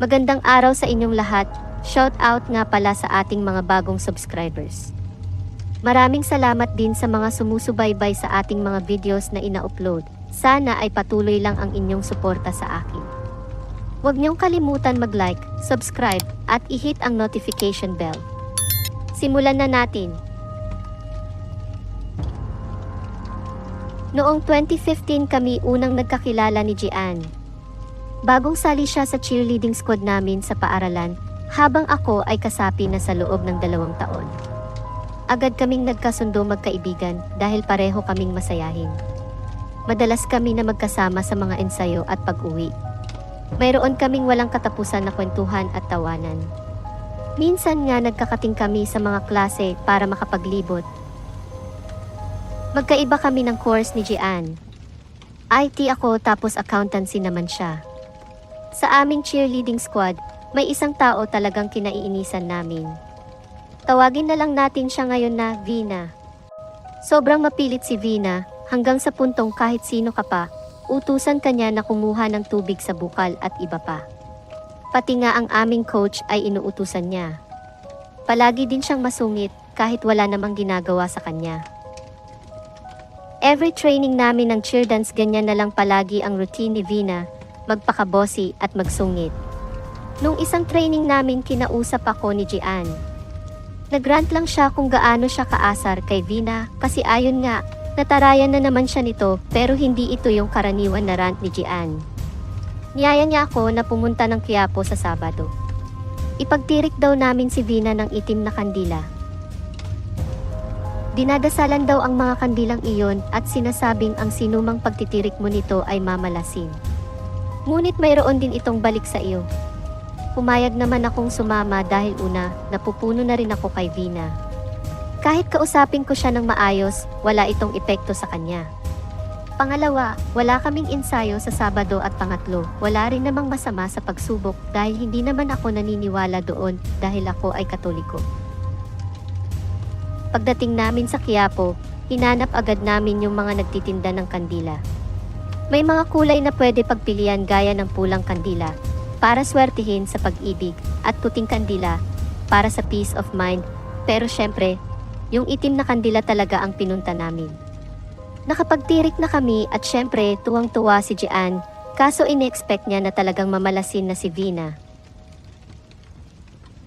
Magandang araw sa inyong lahat. Shout out nga pala sa ating mga bagong subscribers. Maraming salamat din sa mga sumusubaybay sa ating mga videos na ina-upload. Sana ay patuloy lang ang inyong suporta sa akin. Huwag niyong kalimutan mag-like, subscribe, at i-hit ang notification bell. Simulan na natin. Noong 2015 kami unang nagkakilala ni Gian. Bagong sali siya sa cheerleading squad namin sa paaralan, habang ako ay kasapi na sa loob ng dalawang taon. Agad kaming nagkasundo magkaibigan dahil pareho kaming masayahin. Madalas kami na magkasama sa mga ensayo at pag-uwi. Mayroon kaming walang katapusan na kwentuhan at tawanan. Minsan nga nagkakating kami sa mga klase para makapaglibot. Magkaiba kami ng course ni Gian. IT ako tapos accountancy naman siya. Sa aming cheerleading squad, may isang tao talagang kinaiinisan namin. Tawagin na lang natin siya ngayon na Vina. Sobrang mapilit si Vina hanggang sa puntong kahit sino ka pa, utusan kanya na kumuha ng tubig sa bukal at iba pa. Pati nga ang aming coach ay inuutusan niya. Palagi din siyang masungit kahit wala namang ginagawa sa kanya. Every training namin ng cheer dance ganyan na lang palagi ang routine ni Vina, magpakabosi at magsungit. Nung isang training namin kinausap ako ni Gian. Nagrant lang siya kung gaano siya kaasar kay Vina kasi ayon nga, natarayan na naman siya nito pero hindi ito yung karaniwan na rant ni Gian. Niyaya niya ako na pumunta ng Quiapo sa Sabado. Ipagtirik daw namin si Vina ng itim na kandila. Dinadasalan daw ang mga kandilang iyon at sinasabing ang sinumang pagtitirik mo nito ay mamalasin. Ngunit mayroon din itong balik sa iyo. Pumayag naman akong sumama dahil una, napupuno na rin ako kay Vina. Kahit kausapin ko siya ng maayos, wala itong epekto sa kanya. Pangalawa, wala kaming ensayo sa Sabado at pangatlo. Wala rin namang masama sa pagsubok dahil hindi naman ako naniniwala doon dahil ako ay katoliko. Pagdating namin sa Quiapo, hinanap agad namin yung mga nagtitinda ng kandila. May mga kulay na pwede pagpilian gaya ng pulang kandila, para swertihin sa pag-ibig, at puting kandila, para sa peace of mind, pero syempre, yung itim na kandila talaga ang pinunta namin. Nakapagtirik na kami at syempre tuwang-tuwa si Gian, kaso in-expect niya na talagang mamalasin na si Vina.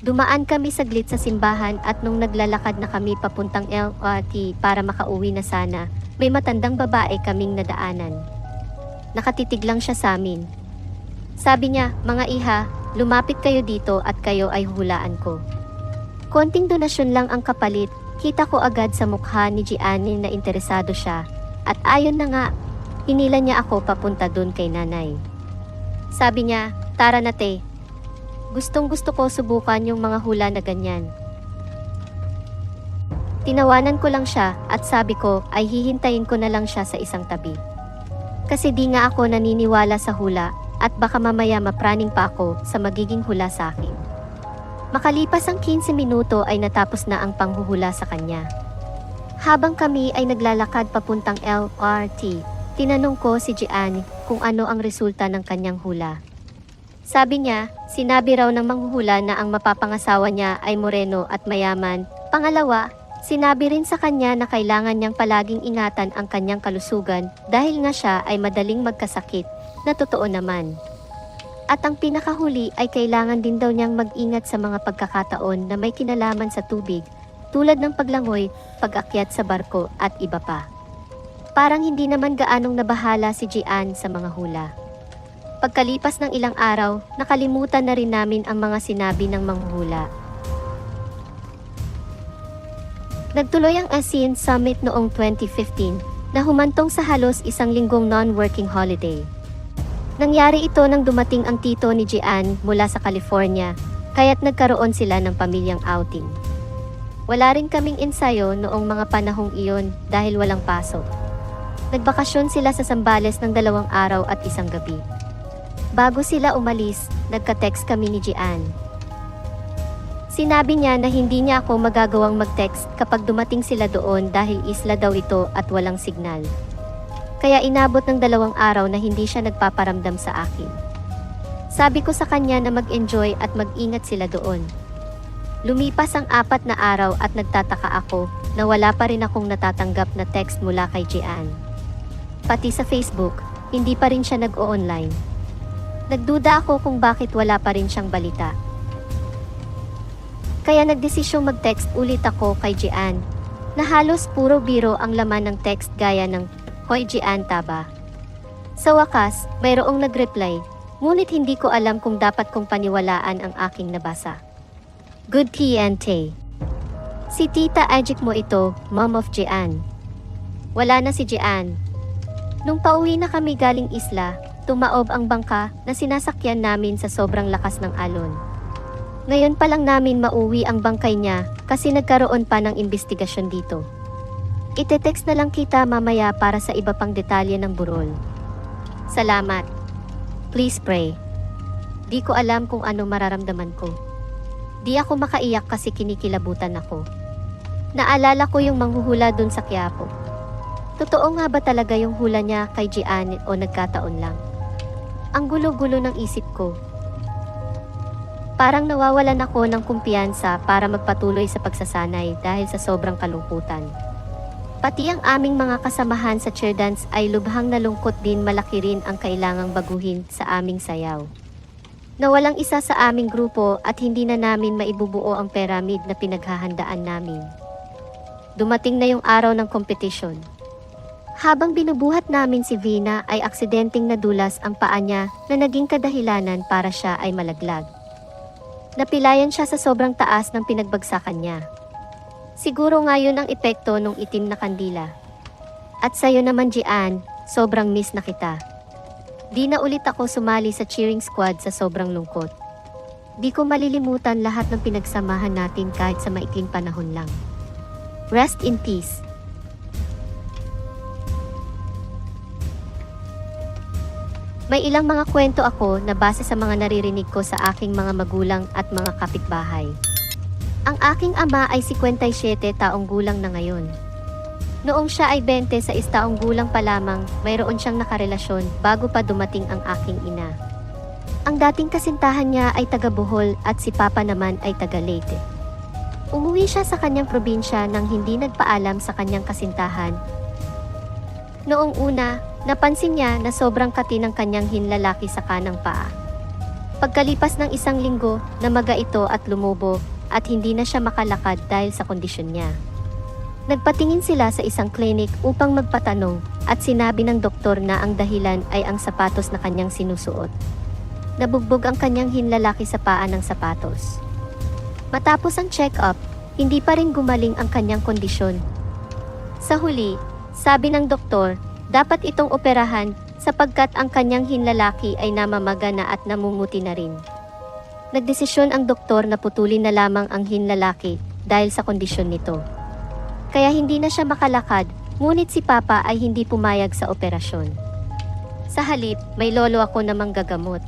Dumaan kami saglit sa simbahan at nung naglalakad na kami papuntang LRT para makauwi na sana, may matandang babae kaming nadaanan. Nakatitig lang siya sa amin. Sabi niya, mga iha, lumapit kayo dito at kayo ay hulaan ko. Konting donasyon lang ang kapalit, kita ko agad sa mukha ni Gianni na interesado siya. At ayon na nga, hinila niya ako papunta doon kay nanay. Sabi niya, tara na te, Gustong gusto ko subukan yung mga hula na ganyan. Tinawanan ko lang siya at sabi ko ay hihintayin ko na lang siya sa isang tabi. Kasi di nga ako naniniwala sa hula at baka mamaya mapraning pa ako sa magiging hula sa akin. Makalipas ang 15 minuto ay natapos na ang panghuhula sa kanya. Habang kami ay naglalakad papuntang LRT, tinanong ko si Gian kung ano ang resulta ng kanyang hula. Sabi niya, sinabi raw ng manghuhula na ang mapapangasawa niya ay moreno at mayaman. Pangalawa, sinabi rin sa kanya na kailangan niyang palaging ingatan ang kanyang kalusugan dahil nga siya ay madaling magkasakit, na totoo naman. At ang pinakahuli ay kailangan din daw niyang mag-ingat sa mga pagkakataon na may kinalaman sa tubig, tulad ng paglangoy, pag-akyat sa barko at iba pa. Parang hindi naman gaanong nabahala si Gian sa mga hula. Pagkalipas ng ilang araw, nakalimutan na rin namin ang mga sinabi ng manghuhula. Nagtuloy ang ASEAN Summit noong 2015 na humantong sa halos isang linggong non-working holiday. Nangyari ito nang dumating ang tito ni Gian mula sa California, kaya't nagkaroon sila ng pamilyang outing. Wala rin kaming ensayo noong mga panahong iyon dahil walang pasok. Nagbakasyon sila sa Sambales ng dalawang araw at isang gabi. Bago sila umalis, nagka-text kami ni Gian. Sinabi niya na hindi niya ako magagawang mag-text kapag dumating sila doon dahil isla daw ito at walang signal. Kaya inabot ng dalawang araw na hindi siya nagpaparamdam sa akin. Sabi ko sa kanya na mag-enjoy at mag-ingat sila doon. Lumipas ang apat na araw at nagtataka ako na wala pa rin akong natatanggap na text mula kay Jian. Pati sa Facebook, hindi pa rin siya nag-o-online. Nagduda ako kung bakit wala pa rin siyang balita. Kaya nagdesisyong mag-text ulit ako kay Jian, na halos puro biro ang laman ng text gaya ng, Hoy Jian taba. Sa wakas, mayroong nag-reply, ngunit hindi ko alam kung dapat kong paniwalaan ang aking nabasa. Good TNT. Si Tita Ajik mo ito, Mom of Jian. Wala na si Jian. Nung pauwi na kami galing isla, tumaob ang bangka na sinasakyan namin sa sobrang lakas ng alon. Ngayon pa lang namin mauwi ang bangkay niya kasi nagkaroon pa ng investigasyon dito. Ite-text na lang kita mamaya para sa iba pang detalye ng burol. Salamat. Please pray. Di ko alam kung ano mararamdaman ko. Di ako makaiyak kasi kinikilabutan ako. Naalala ko yung manghuhula dun sa Quiapo. Totoo nga ba talaga yung hula niya kay Gian o nagkataon lang? Ang gulo-gulo ng isip ko. Parang nawawalan ako ng kumpiyansa para magpatuloy sa pagsasanay dahil sa sobrang kalungkutan. Pati ang aming mga kasamahan sa cheer dance ay lubhang nalungkot din malaki rin ang kailangang baguhin sa aming sayaw. Nawalang isa sa aming grupo at hindi na namin maibubuo ang pyramid na pinaghahandaan namin. Dumating na yung araw ng kompetisyon. Habang binubuhat namin si Vina ay aksidenteng nadulas ang paa niya na naging kadahilanan para siya ay malaglag. Napilayan siya sa sobrang taas ng pinagbagsakan niya. Siguro nga yun ang epekto ng itim na kandila. At sa'yo naman Jian, sobrang miss na kita. Di na ulit ako sumali sa cheering squad sa sobrang lungkot. Di ko malilimutan lahat ng pinagsamahan natin kahit sa maikling panahon lang. Rest in peace. May ilang mga kwento ako na base sa mga naririnig ko sa aking mga magulang at mga kapitbahay. Ang aking ama ay 57 taong gulang na ngayon. Noong siya ay 20 sa istaong gulang pa lamang, mayroon siyang nakarelasyon bago pa dumating ang aking ina. Ang dating kasintahan niya ay taga Bohol at si Papa naman ay taga Leyte. Umuwi siya sa kanyang probinsya nang hindi nagpaalam sa kanyang kasintahan. Noong una, napansin niya na sobrang kati ng kanyang hinlalaki sa kanang paa. Pagkalipas ng isang linggo, namaga ito at lumubo at hindi na siya makalakad dahil sa kondisyon niya. Nagpatingin sila sa isang klinik upang magpatanong at sinabi ng doktor na ang dahilan ay ang sapatos na kanyang sinusuot. Nabugbog ang kanyang hinlalaki sa paa ng sapatos. Matapos ang check-up, hindi pa rin gumaling ang kanyang kondisyon. Sa huli, sabi ng doktor, dapat itong operahan sapagkat ang kanyang hinlalaki ay namamaga na at namumuti na rin. Nagdesisyon ang doktor na putulin na lamang ang hinlalaki dahil sa kondisyon nito. Kaya hindi na siya makalakad, ngunit si Papa ay hindi pumayag sa operasyon. Sa halip, may lolo ako namang gagamot.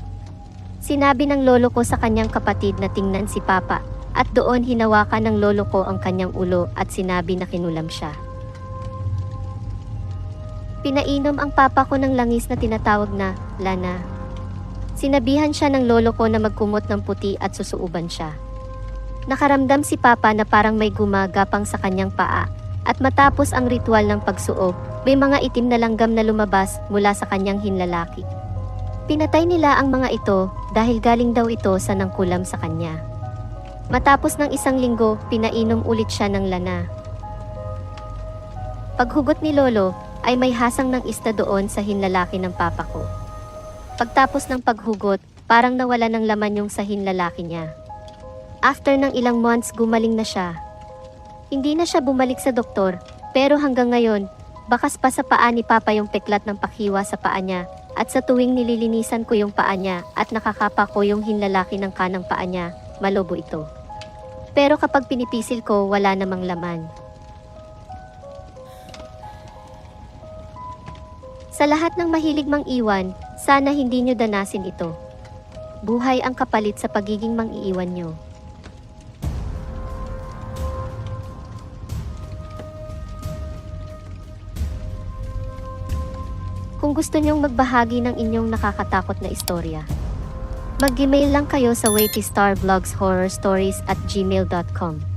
Sinabi ng lolo ko sa kanyang kapatid na tingnan si Papa at doon hinawakan ng lolo ko ang kanyang ulo at sinabi na kinulam siya. Pinainom ang papa ko ng langis na tinatawag na lana. Sinabihan siya ng lolo ko na magkumot ng puti at susuuban siya. Nakaramdam si papa na parang may gumagapang sa kanyang paa at matapos ang ritual ng pagsuog, may mga itim na langgam na lumabas mula sa kanyang hinlalaki. Pinatay nila ang mga ito dahil galing daw ito sa nangkulam sa kanya. Matapos ng isang linggo, pinainom ulit siya ng lana. Paghugot ni Lolo, ay may hasang ng isda doon sa hinlalaki ng papa ko. Pagtapos ng paghugot, parang nawala ng laman yung sa hinlalaki niya. After ng ilang months, gumaling na siya. Hindi na siya bumalik sa doktor, pero hanggang ngayon, bakas pa sa paa ni Papa yung peklat ng pakiwa sa paa niya, at sa tuwing nililinisan ko yung paa niya at nakakapa ko yung hinlalaki ng kanang paa niya, malobo ito. Pero kapag pinipisil ko, wala namang laman. Sa lahat ng mahilig mang iwan, sana hindi nyo danasin ito. Buhay ang kapalit sa pagiging mang-iiwan nyo. Kung gusto nyong magbahagi ng inyong nakakatakot na istorya, Mag-email lang kayo sa waitystarvlogshorrorstories at gmail.com.